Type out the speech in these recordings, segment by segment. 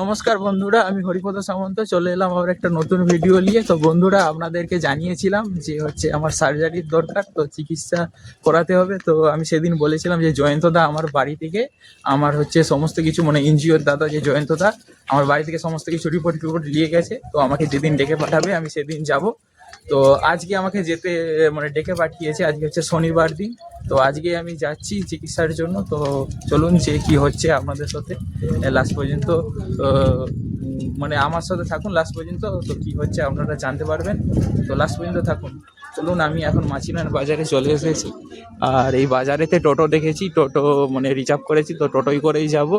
নমস্কার বন্ধুরা, আমি হরিপদ সামন্ত, চলে এলাম আবার একটা নতুন ভিডিও নিয়ে। তো বন্ধুরা, আপনাদেরকে জানিয়েছিলাম যে হচ্ছে আমার সার্জারির দরকার, তো চিকিৎসা করাতে হবে। তো আমি সেদিন বলেছিলাম যে জয়ন্তদা আমার বাড়ি থেকে, আমার হচ্ছে সমস্ত কিছু মানে এনজিওর দাদা যে জয়ন্তদা আমার বাড়ি থেকে সমস্ত কিছু রিপোর্ট টিপোর্ট নিয়ে গেছে। তো আমাকে যেদিন ডেকে পাঠাবে, আমি সেদিন যাব। তো আজকে আমাকে যেতে মানে ডেকে পাঠিয়েছে, আজকে হচ্ছে শনিবার দিন। তো আজকে আমি যাচ্ছি চিকিৎসার জন্য, তো চলুন যে কি হচ্ছে আপনাদের সাথে লাস্ট পর্যন্ত মানে আমার সাথে থাকুন লাস্ট পর্যন্ত, তো কি হচ্ছে আপনারা জানতে পারবেন। তো লাস্ট পর্যন্ত থাকুন। চলুন, আমি এখন মাছিনার বাজারে চলে এসেছি। আর এই বাজারেতে টোটো দেখেছি, টোটো মানে রিজার্ভ করেছি, তো টোটোই করেই যাব।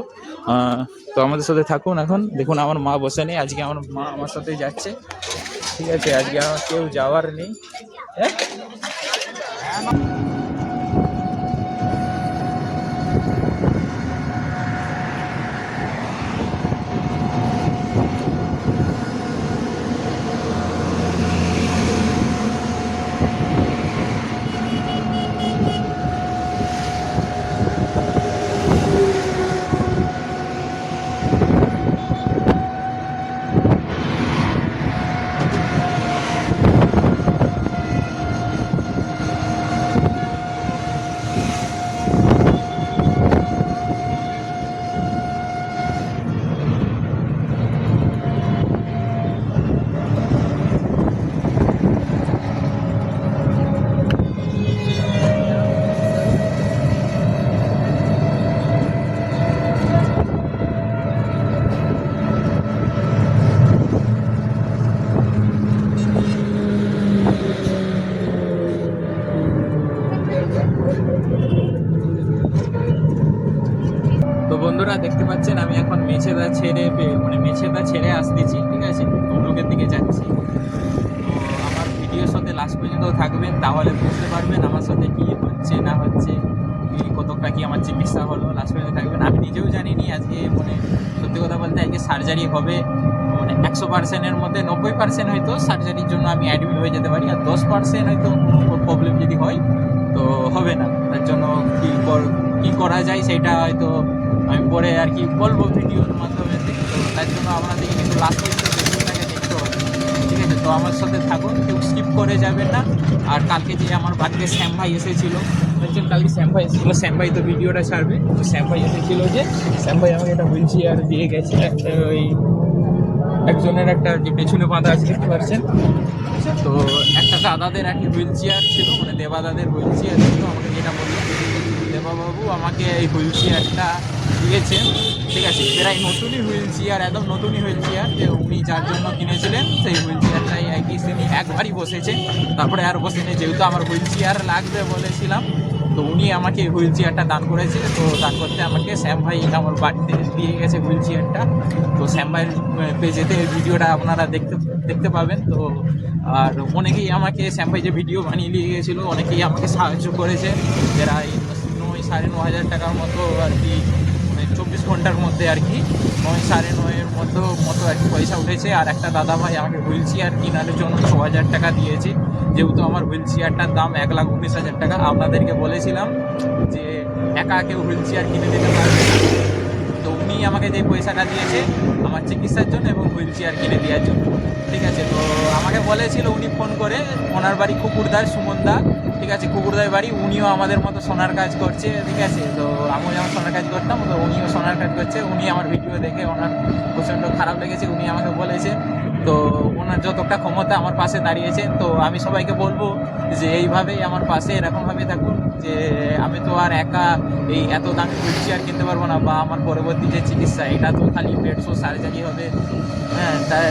তো আমাদের সাথে থাকুন এখন। দেখুন, আমার মা বসে নেই, আজকে আমার মা আমার সাথে যাচ্ছে। ঠিক আছে আজকে আমার কেউ যাওয়ার নেই। হ্যাঁ তো বন্ধুরা দেখতে পাচ্ছেন আমি এখন মেছেদা ছেড়ে পে- মানে মেছেদা ছেড়ে আসতেছি, ঠিক আছে? তমলুকের দিকে যাচ্ছি। তো আমার ভিডিওর সাথে লাস্ট পর্যন্ত থাকবেন, তাহলে বুঝতে পারবেন আমার সাথে কি হচ্ছে, না হচ্ছে কতটা কি আমার চিকিৎসা হলো লাস্ট পর্যন্ত থাকবেন। আমি নিজেও জানিনি আজকে মানে সত্যি কথা বলতে আজকে সার্জারি হবে মানে একশো পার্সেন্টের মধ্যে, নব্বই পার্সেন্ট হয়তো সার্জারির জন্য আমি অ্যাডমিট হয়ে যেতে পারি, আর দশ পার্সেন্ট হয়তো কোনো প্রবলেম যদি হয়, তো হবে না। তার জন্য কী কর- কী করা যায় সেটা হয়তো আমি পরে আর কি বলব ভিডিওর মাধ্যমে। তো তার জন্য আপনাদেরকে কিন্তু লাস্ট পর্যন্ত দেখতে হবে। ঠিক আছে? তো আমার সাথে থাকুন, কেউ স্কিপ করে যাবেন না। আর কালকে যে আমার বাড়িতে শ্যাম ভাই এসেছিল, বলছেন কালকে শ্যাম ভাই এসেছিল। শ্যাম ভাই তো ভিডিওটা ছাড়বে। তো শ্যাম ভাই এসেছিল যে, শ্যাম ভাই আমাকে একটা হুইল চেয়ার দিয়ে গেছে। একটা ওই একজনের একটা যে পেছনে বাঁধা আছে, দেখতে পাচ্ছেন? তো একটা দাদাদের আর কি হুইল চেয়ার ছিল মানে দেবাদাদের হুইল চেয়ার ছিল, আমাকে যেটা বলল। দেবাবাবু আমাকে এই হুইল চেয়ারটা দিয়েছেন। ঠিক আছে, প্রায় নতুনই হুইল চেয়ার, একদম নতুনই হুইল চেয়ার যে উনি যার জন্য কিনেছিলেন, সেই হুইল চেয়ারটাই একই তিনি একবারই বসেছে তারপরে আর বসেনি, যেহেতু আমার হুইল চেয়ার লাগবে বলেছিলাম, তো উনি আমাকে হুইল চেয়ারটা দান করেছে। তো দান করতে আমাকে শ্যাম ভাই আমার বাড়িতে দিয়ে গেছে হুইল চেয়ারটা। তো শ্যাম ভাইয়ের পেজেতে ভিডিওটা আপনারা দেখতে দেখতে পাবেন। তো আর অনেকেই আমাকে, শ্যাম ভাই যে ভিডিও বানিয়ে নিয়ে গিয়েছিল অনেকেই আমাকে সাহায্য করেছে। যারা এই সাড়ে ন হাজার টাকার মতো আর কি মানে চব্বিশ ঘণ্টার মধ্যে আর কি, নয়, সাড়ে নয়ের মতো মতো আর কি পয়সা উঠেছে। আর একটা দাদা ভাই আমাকে হুইল চেয়ার কেনার জন্য ছ হাজার টাকা দিয়েছে। যেহেতু আমার হুইল চেয়ারটার দাম এক লাখ উনিশ হাজার টাকা, আপনাদেরকে বলেছিলাম যে একা কেউ হুইল চেয়ার কিনে দিতে পারবে উনি আমাকে যে পয়সাটা দিয়েছে আমার চিকিৎসার জন্য এবং হুইল চেয়ার কিনে দেওয়ার জন্য। ঠিক আছে, তো আমাকে বলেছিল উনি ফোন করে, ওনার বাড়ি কুকুরদার সুমনদা ঠিক আছে, কুকুরদার বাড়ি, উনিও আমাদের মতো সোনার কাজ করছে, ঠিক আছে, তো আমিও যেমন সোনার কাজ করতাম, তো উনিও সোনার কাজ করছে, উনি আমার ভিডিও দেখে ওনার প্রচণ্ড খারাপ লেগেছে, উনি আমাকে বলেছে তো ওনার যতটা ক্ষমতা আমার পাশে দাঁড়িয়েছেন, তো আমি সবাইকে বলব যে এইভাবেই আমার পাশে এরকমভাবে থাকুন, যে আমি তো আর একা এই এত দামি হুইল চেয়ার কিনতে পারব না, বা আমার পরবর্তী যে চিকিৎসা, এটা তো খালি বেডশো সার্জারি হবে হ্যাঁ তাই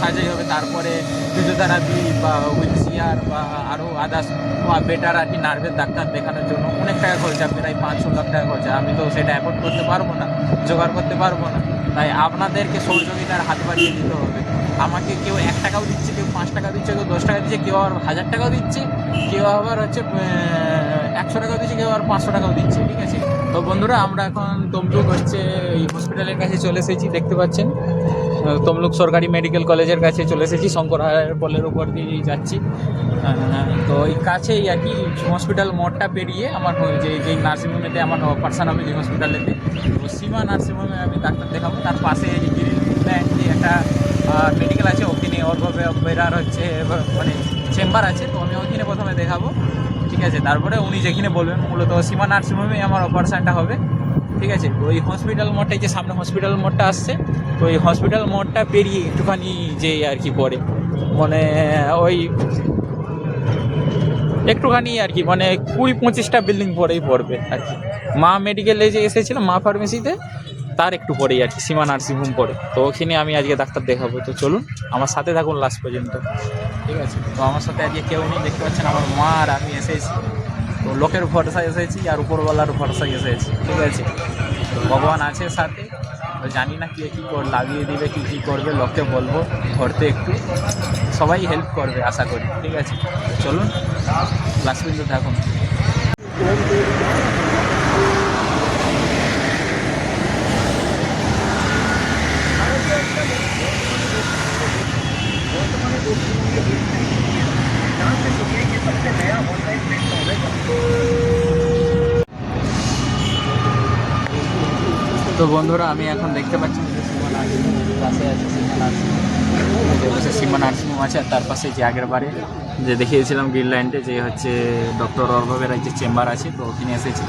সার্জারি হবে, তারপরে ফিজিওথেরাপি বা হুইল চেয়ার বা আরও আদার্স বা বেটার আর কি নার্ভের ডাক্তার দেখানোর জন্য অনেক টাকা খরচা, প্রায় পাঁচ লাখ টাকা খরচা, আমি তো সেটা অ্যাফোর্ড করতে পারব না, জোগাড় করতে পারব না, তাই আপনাদেরকে সহযোগিতার হাত বাড়িয়ে দিতে হবে। আমাকে কেউ এক টাকাও দিচ্ছে, কেউ পাঁচ টাকা দিচ্ছে, কেউ দশ টাকা দিচ্ছে, কেউ আবার হাজার টাকাও দিচ্ছে, কেউ আবার হচ্ছে একশো টাকাও দিচ্ছে, কেউ আবার পাঁচশো টাকাও দিচ্ছে, ঠিক আছে? তো বন্ধুরা, আমরা এখন তমলুক হচ্ছে এই হসপিটালের কাছে চলে এসেছি, দেখতে পাচ্ছেন? তমলুক সরকারি মেডিকেল কলেজের কাছে চলে এসেছি শঙ্কর পলের উপর দিয়ে যাচ্ছি। তো এই কাছেই আর কি হসপিটাল মোড়টা পেরিয়ে আমার যে যে নার্সিংহোমেতে আমার অপারেশন হবে যে হসপিটালেতে তো সীমা নার্সিংহোমে আমি ডাক্তার দেখাবো, তার পাশে এই যে একটা মেডিকেল আছে ওখানে ওর বেরার হচ্ছে মানে চেম্বার আছে, তো আমি ওইখানে প্রথমে দেখাবো। ঠিক আছে, তারপরে উনি যেখানে বলবেন, মূলত সীমা নার্সিংহোমে আমার অপারেশনটা হবে। ঠিক আছে ওই হসপিটাল মোড়টা যে সামনে হসপিটাল মোড়টা আসছে, তো ওই হসপিটাল মোড়টা পেরিয়ে একটুখানি যে আর কি পড়ে। মানে ওই একটুখানি আর কি মানে কুড়ি পঁচিশটা বিল্ডিং পরেই পড়বে আর কি। মা মেডিকেলে যে এসেছিলাম মা ফার্মেসিতে তার একটু পরেই আর কি, সীমা নার্সিংহোম পড়ে তো ওখানে আমি আজকে ডাক্তার দেখাবো। তো চলুন, আমার সাথে থাকুন লাস্ট পর্যন্ত। ঠিক আছে? তো আমার সাথে আজকে কেউ নেই, দেখতে পাচ্ছেন আমার মা আর আমি এসেছি। তো লোকের ভরসায় এসেছি আর উপরওয়ালার ভরসায় এসেছি। ঠিক আছে? ভগবান আছে সাথে। জানি না কে কী কর, লাগিয়ে দিবে কী কী করবে, লোককে বলব, ধরতে একটু। সবাই হেল্প করবে, আশা করি। ঠিক আছে? চলুন লাস্ট পর্যন্ত থাকুন। তো বন্ধুরা, আমি এখন দেখতে পাচ্ছি যে সীমা নার্সিংহোম পাশে আছে, সীমা নার্সিংহোম যে পাশে সীমা নার্সিংহোম আছে, আর তার পাশে যে আগের বারে যে দেখিয়েছিলাম গ্রিন লাইনটে যে হচ্ছে ডক্টর অর্ভবের যে চেম্বার আছে, তো ওখানে এসেছি।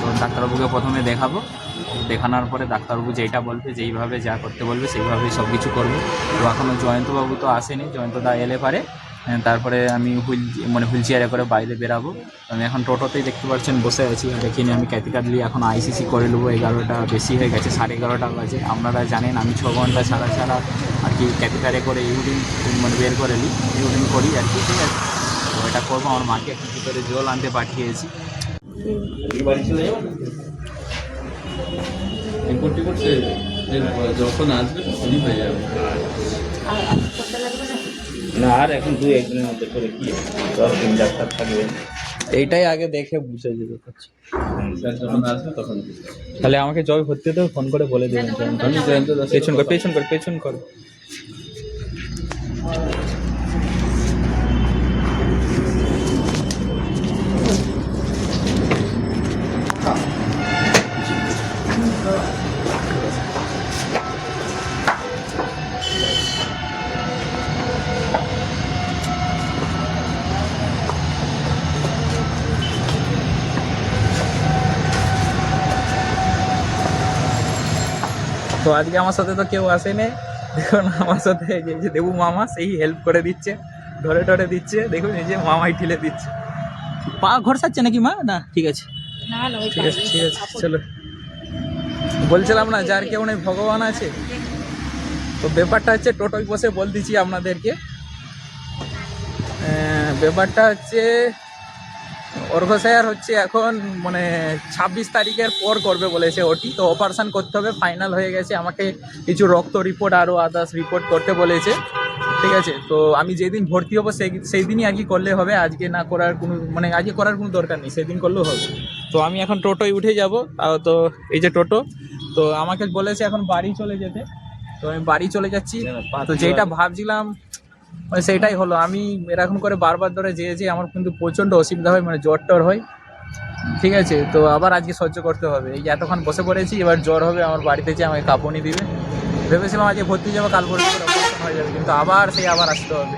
তো ডাক্তারবাবুকে প্রথমে দেখাবো। দেখানোর পরে ডাক্তারবাবু যেইটা বলবে, যেইভাবে যা করতে বলবে, সেইভাবেই সব কিছু করব। তো এখনও জয়ন্তবাবু তো আসেনি, জয়ন্তদা এলে পারে। তারপরে আমি হুইল মানে হুইল চেয়ারে করে বাইরে বেরাবো। আমি এখন টোটোতেই দেখতে পাচ্ছেন, বসে আছি। দেখিনি আমি ক্যাথিকারলি এখন আইসিসি করে নেব। এগারোটা বেশি হয়ে গেছে, সাড়ে এগারোটা বাজে। আপনারা জানেন, আমি ছ ঘণ্টা ছাড়া ছাড়া আর কি ক্যাথিকারে করে ইউরিন মানে বের করে নিই, ইউরিন করি আর কি, ঠিক আছে। তো এটা করব, আমার মাকে এখন ভিতরে জল আনতে পাঠিয়েছি। যখন আসবে তখনই হয়ে যাবে। না আর এখন দুই একদিনের মধ্যে করে কি? দশ দিন ডাক্তার থাকবে। এইটাই আগে দেখে বুঝে যেতে পারছি স্যার যখন আসবে তখন তাহলে আমাকে জয় ভর্তি হতে ফোন করে বলে দেবেন। পেছন কর পেছন কর পেছন কর। তো আজকে আমার সাথে তো কেউ আসেনি। দেখুন আমার সাথে এই যে- দেবু মামা সেই হেল্প করে দিচ্ছে ধরে টরে দিচ্ছে। দেখুন এই যে মামাই ঠেলে দিচ্ছে। পা ঘরসাচ্ছে নাকি মা? না ঠিক আছে। ঠিক আছে ঠিক আছে চলো। বলছিলাম না যার কেউ নেই ভগবান আছে। তো ব্যাপারটা হচ্ছে টোটোয় বসে বলতেছি আপনাদেরকে। ব্যাপারটা হচ্ছে অর্ঘ স্যার হচ্ছে এখন মানে ছাব্বিশ তারিখের পর করবে বলেছে ওটি। তো অপারেশান করতে হবে ফাইনাল হয়ে গেছে। আমাকে কিছু রক্ত রিপোর্ট আরও আদার্স রিপোর্ট করতে বলেছে। ঠিক আছে? তো আমি যেদিন ভর্তি হব সেই সেই দিনই আর কি করলে হবে। আজকে না করার কোনো মানে আজকে করার কোনো দরকার নেই। সেদিন করলেও হবে। তো আমি এখন টোটোয় উঠে যাব। তাও তো এই যে টোটো তো আমাকে বলেছে এখন বাড়ি চলে যেতে। তো আমি বাড়ি চলে যাচ্ছি। তো যেটা ভাবছিলাম মানে সেটাই হলো। আমি এরকম করে বারবার ধরে যেয়ে যে আমার কিন্তু প্রচণ্ড অসুবিধা হয় মানে জ্বর টর হয়। ঠিক আছে? তো আবার আজকে সহ্য করতে হবে। এই এতক্ষণ বসে পড়েছি, এবার জ্বর হবে, আমার বাড়িতে যে আমাকে কাঁপুনি দিবে। ভেবেছিলাম আজকে ভর্তি যাব, কাল operation হয়ে যাবে কিন্তু আবার সেই আবার আসতে হবে।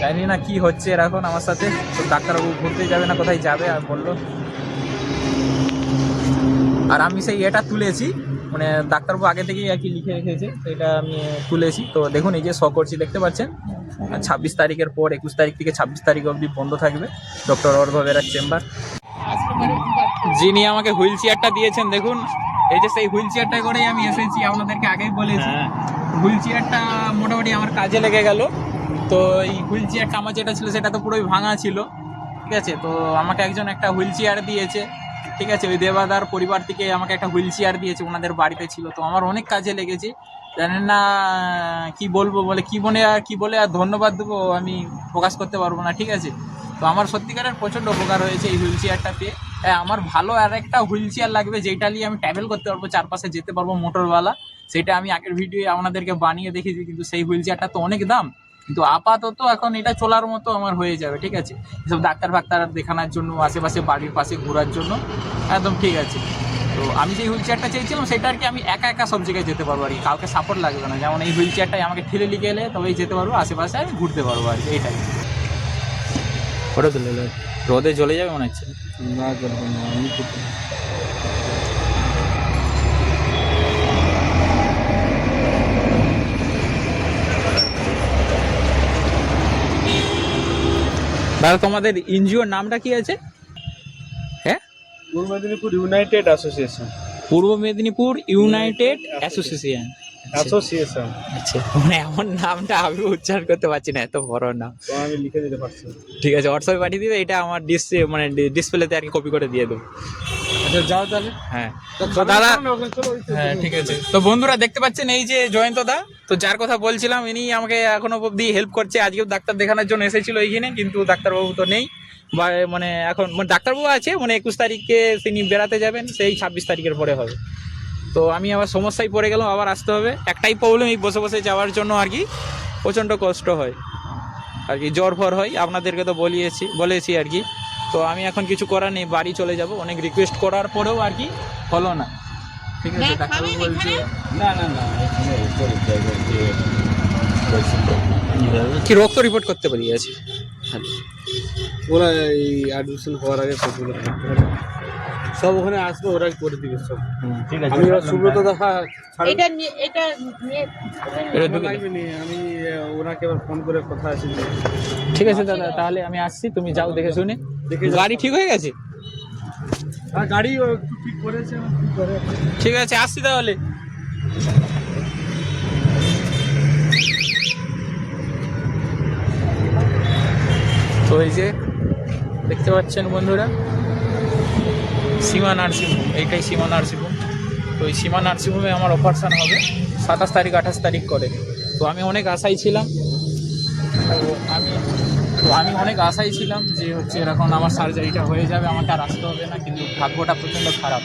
জানি না কি হচ্ছে এখন আমার সাথে। তো ডাক্তারবাবু ঘুরতে যাবে না, কোথায় যাবে আর বলল। আর আমি সেই এটা তুলেছি মানে ডাক্তারবাবু আগে থেকেই আর কি লিখে রেখেছে তো এটা আমি তুলেছি। তো দেখুন এই যে শ করছি দেখতে পাচ্ছেন? ছাব্বিশ তারিখের পর একুশ তারিখ থেকে ছাব্বিশ তারিখ অবধি বন্ধ থাকবে ডক্টর অর্ভবেরার চেম্বার। যিনি আমাকে হুইল চেয়ারটা দিয়েছেন দেখুন এই যে সেই হুইল চেয়ারটা করেই আমি এসেছি আপনাদেরকে আগেই বলেছি। হুইল চেয়ারটা মোটামুটি আমার কাজে লেগে গেল। তো এই হুইল চেয়ারটা আমার যেটা ছিল সেটা তো পুরোই ভাঙা ছিল ঠিক আছে? তো আমাকে একজন একটা হুইল চেয়ার দিয়েছে। ঠিক আছে ওই দেবাদার পরিবার থেকে আমাকে একটা হুইল চেয়ার দিয়েছে ওনাদের বাড়িতে ছিল। তো আমার অনেক কাজে লেগেছে। জানেন না কি বলব বলে কি বলে আর কি বলে আর ধন্যবাদ দেবো আমি প্রকাশ করতে পারব না ঠিক আছে? তো আমার সত্যিকারের প্রচণ্ড উপকার হয়েছে এই হুইল চেয়ারটা পেয়ে। হ্যাঁ, আমার ভালো আর একটা হুইল চেয়ার লাগবে যেটা নিয়ে আমি ট্রাভেল করতে পারব চারপাশে যেতে পারব মোটরওয়ালা সেটা আমি আগের ভিডিও আপনাদেরকে বানিয়ে দেখেছি কিন্তু সেই হুইল চেয়ারটা তো অনেক দাম। কিন্তু আপাতত এখন এটা চলার মতো আমার হয়ে যাবে ঠিক আছে? এসব ডাক্তার ফাক্তার দেখানোর জন্য আশেপাশে বাড়ির পাশে ঘোরার জন্য একদম ঠিক আছে। তো আমি যে হুইল চেয়ারটা চেয়েছিলাম সেটা আর কি আমি একা একা সব জায়গায় যেতে পারব আর কি কাউকে সাপোর্ট লাগবে না। যেমন এই হুইল চেয়ারটাই আমাকে ঠেলে লিখে গেলে তবেই যেতে পারব আশেপাশে আমি ঘুরতে পারব আর কি এইটাই ফটো তুলে রোদে জ্বলে যাবে মনে হচ্ছে? না করব না দাদা তোমাদের এনজিওর নামটা কি আছে? হ্যাঁ? পূর্ব মেদিনীপুর ইউনাইটেড অ্যাসোসিয়েশন। পূর্ব মেদিনীপুর ইউনাইটেড অ্যাসোসিয়েশন। অ্যাসোসিয়েশন আচ্ছা। মানে এমন নামটা আমি উচ্চারণ করতে পারছি না এত বড় নাম। আমি লিখে দিতে পারছি। ঠিক আছে হোয়াটসঅ্যাপে পাঠিয়ে দিবে এটা আমার ডিসপ্লে মানে ডিসপ্লেতে আর কি কপি করে দিয়ে দেবো। আচ্ছা যাও তাহলে। হ্যাঁ। তো দাদা হ্যাঁ ঠিক আছে। তো বন্ধুরা দেখতে পাচ্ছেন এই যে জয়ন্ত দা? তো যার কথা বলছিলাম, ইনি আমাকে এখনও অবধি হেল্প করছে। আজকেও ডাক্তার দেখানোর জন্য এসেছিল এইখানে, কিন্তু ডাক্তারবাবু তো নেই। বা মানে এখন মানে ডাক্তারবাবু আছে মানে একুশ তারিখে তিনি বেড়াতে যাবেন, সেই ছাব্বিশ তারিখের পরে হবে। তো আমি আবার সমস্যায় পড়ে গেলাম, আবার আসতে হবে। একটাই প্রবলেম এই বসে বসে যাওয়ার জন্য আর কি প্রচণ্ড কষ্ট হয়। আর কি জ্বর ফর হয়, আপনাদেরকে তো বলিয়েছি, বলেছি আর কি। তো আমি এখন কিছু করার নেই, বাড়ি চলে যাব। অনেক রিকোয়েস্ট করার পরেও আর কি হলো না। ঠিক আছে ডাক্তারবাবু বলছে না না না কি রক্ত রিপোর্ট করতে পারি আছে ওরা এই অ্যাডমিশন হওয়ার আগে সবগুলো সব ওখানে আসবে ওরা করে দিবে সব। ঠিক আছে আমি ওরা সুব্রত দেখা এটা এটা আমি ওনাকে এবার ফোন করে কথা আছে। ঠিক আছে দাদা তাহলে আমি আসছি তুমি যাও দেখে শুনে। দেখে গাড়ি ঠিক হয়ে গেছে? গাড়ি ঠিক করেছে ঠিক আছে, আসছি তাহলে। তো এই যে দেখতে পাচ্ছেন বন্ধুরা, সীমা নার্সিংহোম, এইটাই সীমা নার্সিংহোম। তো এই সীমা নার্সিংহোমে আমার অপারেশান হবে সাতাশ তারিখ, আঠাশ তারিখ করে। তো আমি অনেক আশাই ছিলাম তো আমি অনেক আশাই ছিলাম যে হচ্ছে এরকম আমার সার্জারিটা হয়ে যাবে, আমাকে আর আসতে হবে না, কিন্তু ভাগ্যটা প্রচণ্ড খারাপ।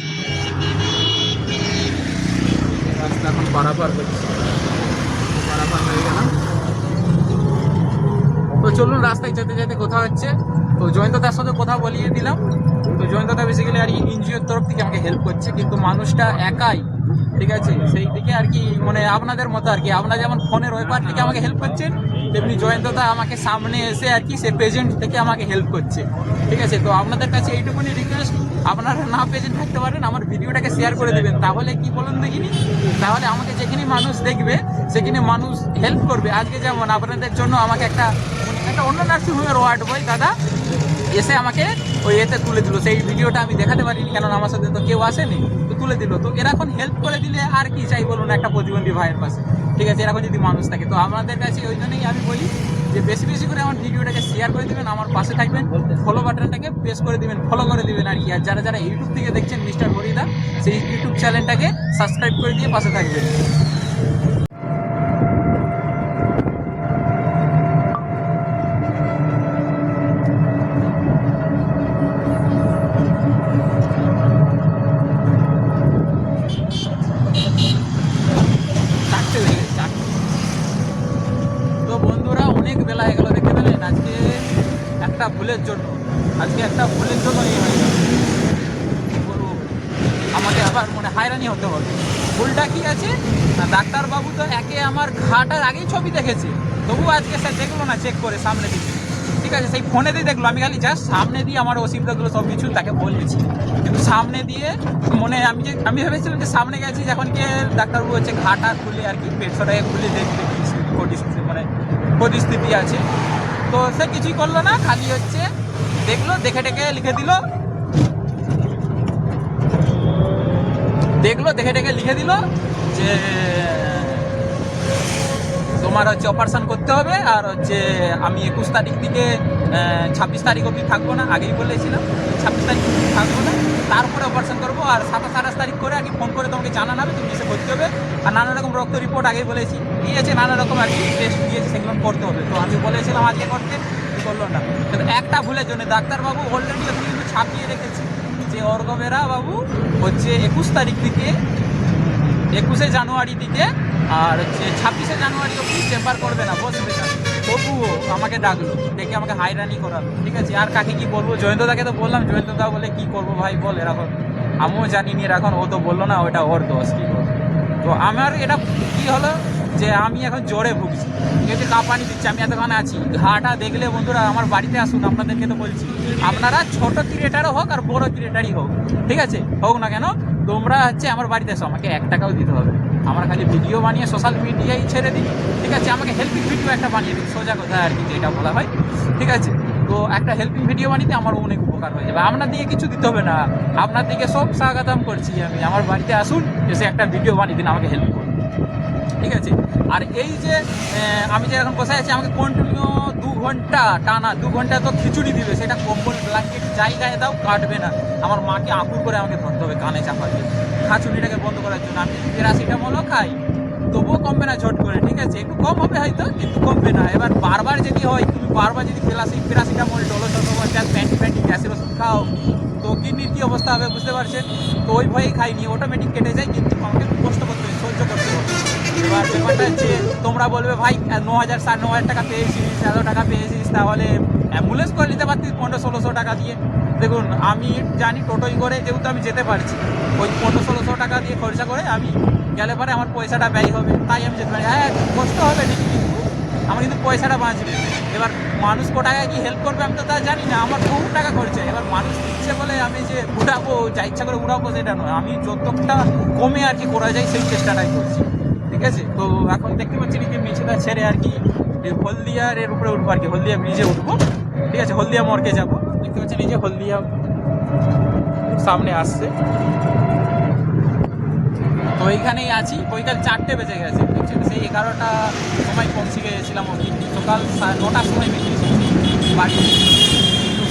রাস্তা এখন পারাপার হয়ে গেলাম। তো চলুন রাস্তায় যেতে যেতে কথা হচ্ছে। তো জয়ন্তদার সাথে কথা বলিয়ে দিলাম। তো জয়ন্তদা বেসিক্যালি আর কি এনজিওর তরফ থেকে আমাকে হেল্প করছে, কিন্তু মানুষটা একাই, ঠিক আছে? সেই দিকে আর কি মানে আপনাদের মতো আর কি। আপনারা যেমন ফোনের ওই পার থেকে আমাকে হেল্প করছেন তেমনি জয়ন্তদা আমাকে সামনে এসে আর কি সে প্রেজেন্ট থেকে আমাকে হেল্প করছে। ঠিক আছে? তো আপনাদের কাছে এইটুকুনি রিকোয়েস্ট আপনারা না প্রেজেন্ট থাকতে পারেন, আমার ভিডিওটাকে শেয়ার করে দেবেন। তাহলে কি বলুন দেখিনি? তাহলে আমাকে যেখানে মানুষ দেখবে, সেখানে মানুষ হেল্প করবে। আজকে যেমন আপনাদের জন্য আমাকে একটা একটা অন্য নার্সিংহোমের ওয়ার্ড বই দাদা এসে আমাকে ওই এতে তুলে দিল। সেই ভিডিওটা আমি দেখাতে পারিনি কেন আমার সাথে তো কেউ আসেনি। তুলে দিল। তো এরকম হেল্প করে দিলে আর কি চাই বলুন একটা প্রতিবন্ধী ভাইয়ের পাশে ঠিক আছে, এরকম যদি মানুষ থাকে। তো আমাদের কাছে ওই জন্যই আমি বলি যে বেশি বেশি করে আমার ভিডিওটাকে শেয়ার করে দেবেন, আমার পাশে থাকবেন ফলো বাটনটাকে প্রেস করে দেবেন ফলো করে দেবেন আর কি। আর যারা যারা ইউটিউব থেকে দেখছেন মিস্টার হরিদা সেই ইউটিউব চ্যানেলটাকে সাবস্ক্রাইব করে দিয়ে পাশে থাকবেন। জন্য। আজকে একটা ভুলের জন্য এই হয়ে গেল। আমাকে আবার মানে হায়রানি হতে হবে। ভুলটা কি আছে? না, ডাক্তারবাবু তো একে আমার ঘাটার আগেই ছবি দেখেছে। তবু আজকে স্যার দেখল না চেক করে সামনে দিকে ঠিক আছে, সেই ফোনে দিয়ে দেখল। আমি খালি জাস্ট সামনে দিয়ে আমার অসুবিধাগুলো সব কিছু তাকে বলেছি। কিন্তু সামনে দিয়ে মনে আমি যে, আমি ভেবেছিলাম যে সামনে গেছি, যখন গিয়ে ডাক্তারবাবু হচ্ছে ঘাটা খুলে আর কি পেটটাকে খুলে দেখবে কি মানে পরিস্থিতি আছে। তো সে কিছুই করল না, খালি হচ্ছে দেখল, দেখে টেকে লিখে দিল। দেখল, দেখে টেকে লিখে দিল যে তোমার হচ্ছে অপারেশন করতে হবে আর হচ্ছে আমি একুশ তারিখ থেকে ছাব্বিশ তারিখ অবধি থাকব না, আগেই বলেছিলাম, ছাব্বিশ তারিখ অবধি থাকব না। তারপরে অপারেশন করব আর সাতাশ আঠাশ তারিখ করে আগে ফোন করে তোমাকে জানানো হবে, তুমি এসে করতে হবে। আর নানা রকম রক্ত রিপোর্ট আগেই বলেছি। দিয়েছে নানা রকম আর কি টেস্ট দিয়েছে, সেগুলো করতে হবে। তো আমি বলেছিলাম আজকে করতে করল না। কিন্তু একটা ভুলের জন্য ডাক্তারবাবু অলরেডি কিন্তু ছাপিয়ে রেখেছে, যে অর্গবেরা বাবু হচ্ছে একুশ তারিখ থেকে, একুশে জানুয়ারি থেকে, আর হচ্ছে ছাব্বিশে জানুয়ারি অবধি চেম্বার করবে না বসবে না তবুও আমাকে ডাকলো, ডেকে আমাকে হাইরানি করালো, ঠিক আছে? আর কাকে কি বলব? জয়ন্তদাকে তো বললাম জয়ন্তদা বলে, কি করব ভাই, বল এরকম আমিও জানি নি এখন, ও তো বলল না, ওটা ওর দোষ, কী করব? তো আমার এটা কি হলো? যে আমি এখন জ্বরে ভুগছি যদি কাঁপানি দিচ্ছে, আমি এতক্ষণ আছি। ঘাটা দেখলে বন্ধুরা, আমার বাড়িতে আসুন, আপনাদেরকে তো বলছি, আপনারা ছোট ক্রিয়েটারও হোক আর বড় ক্রিয়েটারই হোক, ঠিক আছে? হোক না কেন, তোমরা হচ্ছে আমার বাড়িতে এসো, আমাকে এক টাকাও দিতে হবে আমার খালি ভিডিও বানিয়ে সোশ্যাল মিডিয়ায় ছেড়ে দিন ঠিক আছে? আমাকে হেল্পিং ভিডিও একটা বানিয়ে দিন। সোজা কথা আর কি যেটা বলা হয়। ঠিক আছে? তো একটা হেল্পিং ভিডিও বানিয়ে আমার অনেক উপকার হয়ে যাবে। আপনার দিকে কিছু দিতে হবে না। আপনার দিকে সব স্বাগতম করছি আমি। আমার বাড়িতে আসুন, এসে একটা ভিডিও বানিয়ে দিন, আমাকে হেল্প করুন। ঠিক আছে? আর এই যে আমি যে এখন বসে আছি, আমাকে কন্টিনিউ দু ঘণ্টা টানা, দু ঘণ্টা তো খিচুড়ি দিবে। সেটা কম্বল ব্ল্যাঙ্কেট জায়গায় দাও, কাটবে না। আমার মাকে আকুর করে আমাকে ধরতে হবে, কানে চাপা দিয়ে। খাচুড়িটাকে বন্ধ করার জন্য। আমি প্যারাসিটামলও খাই, তবুও কমবে না ঝট করে, ঠিক আছে? একটু কম হবে হয়তো, কিন্তু কমবে না। এবার বারবার যদি হয়, তুমি বারবার যদি প্লাসিক প্যারাসিটামল ডলো পঞ্চাশ প্যান্টি প্যান্টি, গ্যাসের ওষুধ খাও, তো কিডনির কী অবস্থা হবে বুঝতে পারছেন? তো ওই ভয়েই খাইনি অটোমেটিক কেটে যায়, কিন্তু আমাকে কষ্ট করতে হবে, সহ্য করতে হবে। এবার ব্যাপারটা হচ্ছে, তোমরা বলবে, ভাই ন হাজার সাড়ে ন হাজার টাকা পেয়েছিস, এত টাকা পেয়েছিস, তাহলে অ্যাম্বুলেন্স করে নিতে পারতিস পনেরো, ষোলোশো টাকা দিয়ে। দেখুন, আমি জানি টোটোই করে, যেহেতু আমি যেতে পারছি। ওই পনেরো ষোলোশো টাকা দিয়ে খরচা করে আমি গেলে পরে আমার পয়সাটা ব্যয় হবে, তাই আমি যেতে পারি। হ্যাঁ কষ্ট হবে ঠিকই, কিন্তু আমার কিন্তু পয়সাটা বাঁচবে। এবার মানুষ ক টাকায় কি হেল্প করবে আমি তো তা জানি না, আমার বহু টাকা খরচা এবার মানুষ দিচ্ছে বলে আমি যে উড়াবো, যা ইচ্ছা করে উড়াবো সেটা নয়। আমি যতটা কমে আর কি করা যায় সেই চেষ্টাটাই করছি, ঠিক আছে? তো এখন দেখতে পাচ্ছি কি মেছেদা ছেড়ে আর কি, হলদিয়ার এর উপরে উঠবো আর কি, হলদিয়া ব্রিজে উঠবো, ঠিক আছে? হলদিয়া মোড়কে যাব। দেখতে পাচ্ছেন এই যে হলদিয়া সামনে আসছে। তো এইখানেই আছি। ওইকাল চারটে বেজে গেছে সেই এগারোটা সময় পৌঁছে গিয়েছিলাম ওই সকাল নটার সময় বেরিয়েছি বাড়ি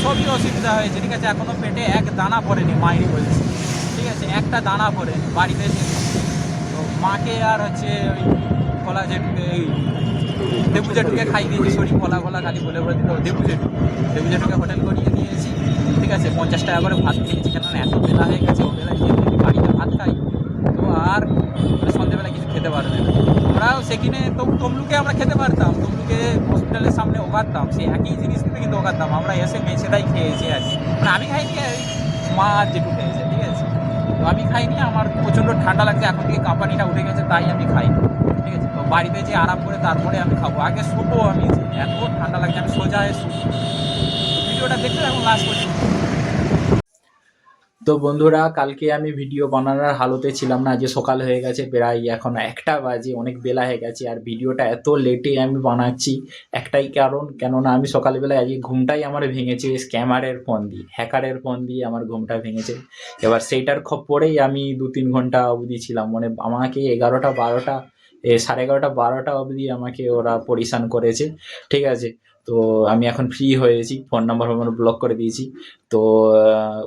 সবই অসুবিধা হয়েছে, ঠিক আছে? এখনও পেটে এক দানা পড়েনি, মায়েরই বলছে। ঠিক আছে? একটা দানা পড়েনি, বাড়িতে তো মাকে আর হচ্ছে ওই কলা জেঠুকে এই দেবু জেঠুকে খাই দিয়েছি শরীর কলা কলা খালি বলে বলে দিল দেবু জেঠু দেবু জেঠুকে হোটেল করিয়ে দিয়েছি, ঠিক আছে, পঞ্চাশ টাকা করে ভাত খেয়েছি, কেননা এত বেলা হয়ে গেছে খেয়ে যদি বাড়িতে ভাত খাই, তো আর সন্ধ্যেবেলা কিছু খেতে পারবে না। আমরাও সেখানে তো তমলুকে আমরা খেতে পারতাম, তমলুকে হসপিটালের সামনে ওগাতাম সেই একই জিনিস কিন্তু ওগাতাম আমরা এসে মেছেদাই খেয়েছি আর কি। মানে আমি খাইনি মা আর জেঠু খেয়েছে, ঠিক আছে। তো আমি খাইনি, আমার প্রচণ্ড ঠান্ডা লাগছে, এখন থেকে কাঁপানিটা উঠে গেছে, তাই আমি খাইনি। বাড়িতে যে আরাম করে তারপরে আমি খাব। আগে শুবো আমি এত ঠান্ডা লাগছে, আমি সোজা হয়ে ভিডিওটা দেখতে এখন লাস্ট পর্যন্ত। তো বন্ধুরা, কালকে আমি ভিডিও বানানোর হালতে ছিলাম না যে সকাল হয়ে গেছে, প্রায় এখন একটা বাজে, অনেক বেলা হয়ে গেছে, আর ভিডিওটা এত লেটে আমি বানাচ্ছি, একটাই কারণ, কেননা আমি সকালবেলায় আজকে ঘুমটাই আমার ভেঙেছে স্ক্যামারের ফোন দিয়ে হ্যাকারের ফোন দিয়ে আমার ঘুমটা ভেঙেছে। এবার সেইটার খপ্পরেই আমি দু তিন ঘণ্টা অবধি ছিলাম মানে আমাকে এগারোটা, বারোটা সাড়ে এগারোটা বারোটা অবধি আমাকে ওরা পরিশান করেছে। ঠিক আছে? তো আমি এখন ফ্রি হয়েছি ফোন নাম্বার আমার ব্লক করে দিয়েছি। তো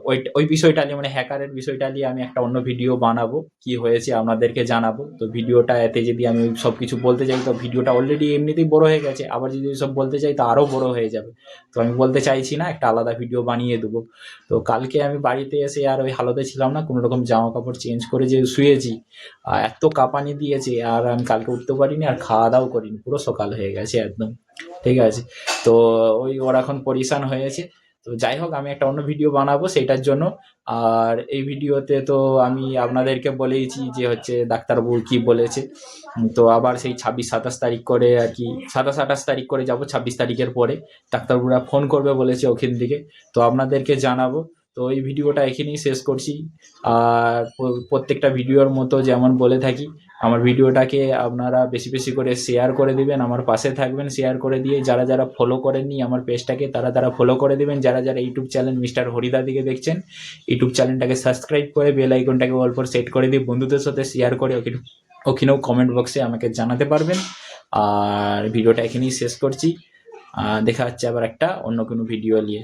ওই ওই বিষয়টা নিয়ে মানে হ্যাকারের বিষয়টা নিয়ে আমি একটা অন্য ভিডিও বানাবো, কি হয়েছে আপনাদেরকে জানাব। তো ভিডিওটা এতে যদি আমি সব কিছু বলতে চাই তো ভিডিওটা অলরেডি এমনিতেই বড় হয়ে গেছে। আবার যদি সব বলতে চাই তো আরও বড় হয়ে যাবে। তো আমি বলতে চাইছি না, একটা আলাদা ভিডিও বানিয়ে দেবো। তো কালকে আমি বাড়িতে এসে আর ওই হালতে ছিলাম না, কোনো রকম জামা কাপড় চেঞ্জ করে যে শুয়েছি আর এত কাঁপানি দিয়েছে, আর আমি কালকে উঠতে পারিনি, আর খাওয়া দাওয়া করিনি, পুরো সকাল হয়ে গেছে একদম। ঠিক আছে? তো ওই ওরা এখন পরিশান হয়েছে। তো যাই হোক, আমি একটা অন্য ভিডিও বানাবো সেটার জন্য। আর এই ভিডিওতে তো আমি আপনাদেরকে বলেইছি যে হচ্ছে ডাক্তারবাবু কি বলেছে। তো আবার সেই ছাব্বিশ, সাতাশ তারিখ করে আর কি, সাতাশ, আঠাশ তারিখ করে যাব ছাব্বিশ তারিখের পরে। ডাক্তারবাবুরা ফোন করবে বলেছে ওখান থেকে। তো আপনাদেরকে জানাব। তো এই ভিডিওটা এখানেই শেষ করছি। আর প্রত্যেকটা ভিডিওর মতো যেমন বলে থাকি, আমার ভিডিওটাকে আপনারা বেশি বেশি করে শেয়ার করে দিবেন, আমার পাশে থাকবেন শেয়ার করে দিয়ে যারা যারা ফলো করেননি আমার পেজটাকে তারা তারা ফলো করে দিবেন। যারা যারা ইউটিউব চ্যানেল মিস্টার হরিদা দিকে দেখছেন, ইউটিউব চ্যানেলটাকে সাবস্ক্রাইব করে বেল আইকনটাকে অল্প সেট করে দিয়ে বন্ধুদের সাথে শেয়ার করে ওখানে, ওখানেও কমেন্ট বক্সে আমাকে জানাতে পারবেন। আর ভিডিওটা এখানেই শেষ করছি। দেখা হচ্ছে আবার একটা অন্য কোনো ভিডিও নিয়ে।